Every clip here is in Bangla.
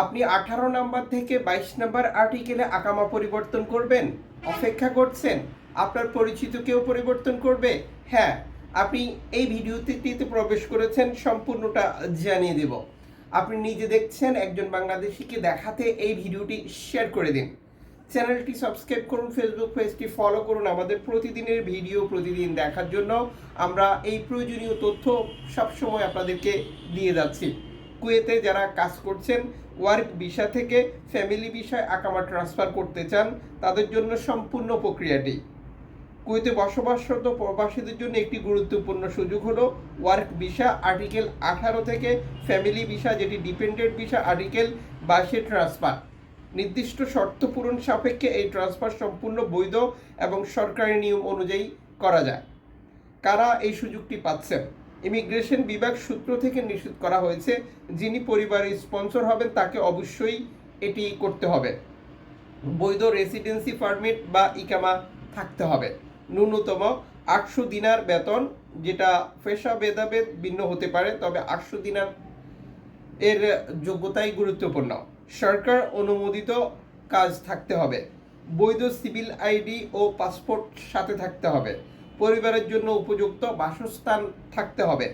আপনি আঠারো নাম্বার থেকে বাইশ নাম্বার আর্টিকেলে আকামা পরিবর্তন করবেন, অপেক্ষা করছেন, আপনার পরিচিত কেউ পরিবর্তন করবে। হ্যাঁ আপনি এই ভিডিওটিতে প্রবেশ করেছেন, সম্পূর্ণটা জানিয়ে দেব। আপনি নিজে দেখছেন, একজন বাংলাদেশিকে দেখাতে এই ভিডিওটি শেয়ার করে দিন। চ্যানেলটি সাবস্ক্রাইব করুন ফেসবুক পেজটি ফলো করুন আমাদের প্রতিদিনের ভিডিও প্রতিদিন দেখার জন্য। আমরা এই প্রয়োজনীয় তথ্য সবসময় আপনাদেরকে দিয়ে যাচ্ছি। কুয়েতে যারা কাজ করছেন, ওয়ার্ক ভিসা থেকে ফ্যামিলি বিষয় আকামা ট্রান্সফার করতে চান, তাদের জন্য সম্পূর্ণ প্রক্রিয়াটি। কুয়েতে বসবাসরত প্রবাসীদের জন্য একটি গুরুত্বপূর্ণ সুযোগ হলো ওয়ার্ক ভিসা আর্টিকেল আঠারো থেকে ফ্যামিলি ভিসা, যেটি ডিপেন্ডেন্ট ভিসা আর্টিকেল বাইশে ট্রান্সফার নির্দিষ্ট শর্ত পূরণ সাপেক্ষে এই ট্রান্সফার সম্পূর্ণ বৈধ এবং সরকারি নিয়ম অনুযায়ী করা যায়। কারা এই সুযোগটি পাচ্ছেন? ইমিগ্রেশন বিভাগ সূত্র থেকে নিশ্চিত করা হয়েছে, যিনি পরিবারের স্পন্সর হবেন, তাকে অবশ্যই এটি করতে হবে। বৈধ রেসিডেন্সি পারমিট বা ইকামা থাকতে হবে। ন্যূনতম আটশো দিনার বেতন, যেটা পেশা ভেদাভেদ ভিন্ন হতে পারে, তবে আটশো দিনার এর যোগ্যতাই গুরুত্বপূর্ণ। সরকার অনুমোদিত কাজ থাকতে হবে। বৈধ সিভিল আইডি ও পাসপোর্ট সাথে থাকতে হবে। পরিবারের জন্য উপযুক্ত বাসস্থান থাকতে হবে।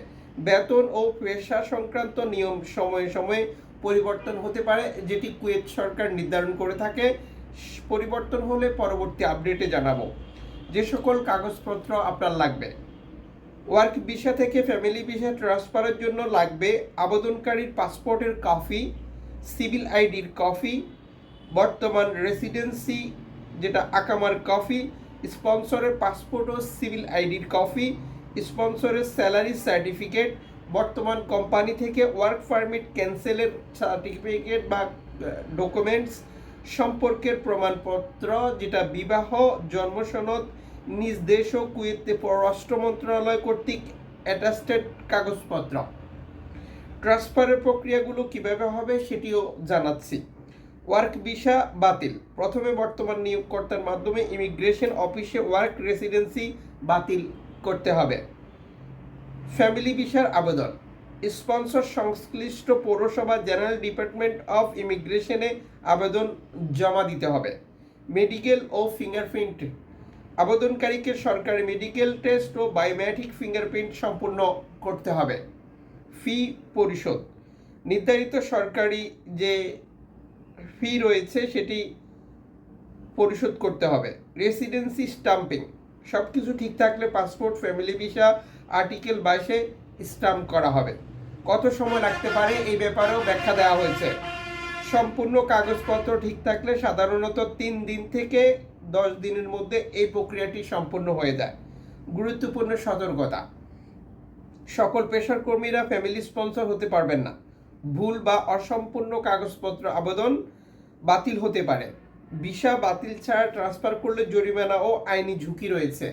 বেতন ও পেশা সংক্রান্ত নিয়ম সময়ে সময়ে পরিবর্তন হতে পারে, যেটি কুয়েত সরকার নির্ধারণ করে থাকে। পরিবর্তন হলে পরবর্তী আপডেটে জানাব। যে সকল কাগজপত্র আপনার লাগবে। ওয়ার্ক ভিসা থেকে ফ্যামিলি ভিসা ট্রান্সফারের জন্য লাগবে আবেদনকারীর পাসপোর্টের কপি, সিভিল আইডির কপি, বর্তমান রেসিডেন্সি, যেটা আকামার কপি স্পন্সরের পাসপোর্ট ও সিভিল আইডির কপি স্পন্সরের স্যালারি সার্টিফিকেট বর্তমান কোম্পানি থেকে ওয়ার্ক পারমিট ক্যান্সেলের সার্টিফিকেট বা ডকুমেন্টস সম্পর্কের প্রমাণপত্র, যেটা বিবাহ জন্মসনদ নিজ দেশ ও কুয়েতে পররাষ্ট্র মন্ত্রণালয় কর্তৃক অ্যাটাস্টেড কাগজপত্র। ট্রান্সফারের প্রক্রিয়াগুলো কীভাবে হবে সেটিও জানাচ্ছি। ওয়ার্ক ভিসা বাতিল। প্রথমে বর্তমান নিয়োগকর্তার মাধ্যমে ইমিগ্রেশন অফিসে ওয়ার্ক রেসিডেন্সি বাতিল করতে হবে। ফ্যামিলি ভিসার আবেদন। স্পন্সর সংশ্লিষ্ট পৌরসভা জেনারেল ডিপার্টমেন্ট অফ ইমিগ্রেশনে আবেদন জমা দিতে হবে। মেডিকেল ও ফিঙ্গারপ্রিন্ট। আবেদনকারীকে সরকারি মেডিকেল টেস্ট ও বায়োমেট্রিক ফিঙ্গারপ্রিন্ট সম্পূর্ণ করতে হবে। ফি পরিশোধ। নির্ধারিত সরকারি যে ফি রয়েছে সেটি পরিশোধ করতে হবে। রেসিডেন্সি স্টাম্পিং সব কিছু ঠিক থাকলে পাসপোর্ট ফ্যামিলি ভিসা আর্টিকেল বাইশে স্টাম্প করা হবে। কত সময় লাগতে পারে এই ব্যাপারেও ব্যাখ্যা দেওয়া হয়েছে। সম্পূর্ণ কাগজপত্র ঠিক থাকলে সাধারণত তিন দিন থেকে দশ দিনের মধ্যে এই প্রক্রিয়াটি সম্পূর্ণ হয়ে যায়। গুরুত্বপূর্ণ সতর্কতা, সকল পেশার কর্মীরা ফ্যামিলি স্পন্সর হতে পারবেন না। ভুল বা অসম্পূর্ণ কাগজপত্র আবেদন বাতিল হতে পারে। ভিসা বাতিল ছাড়া ট্রান্সফার করলে জরিমানা ও আইনি ঝুঁকি রয়েছে।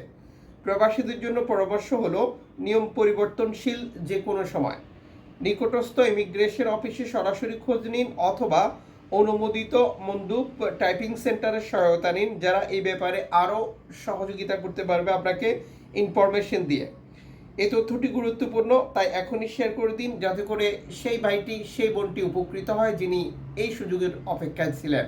প্রবাসীদের জন্য পরামর্শ হলো, নিয়ম পরিবর্তনশীল যে কোনো সময়। নিকটস্থ ইমিগ্রেশন অফিসে সরাসরি খোঁজ নিন অথবা অনুমোদিত মন্দুপ টাইপিং সেন্টারের সহায়তা নিন, যারা এই ব্যাপারে আরও সহযোগিতা করতে পারবে আপনাকে ইনফরমেশন দিয়ে। এই তথ্যটি গুরুত্বপূর্ণ, তাই এখনই শেয়ার করে দিন যাতে করে সেই ভাইটি, সেই বোনটি উপকৃত হয় যিনি এই সুযোগের অপেক্ষায় ছিলেন।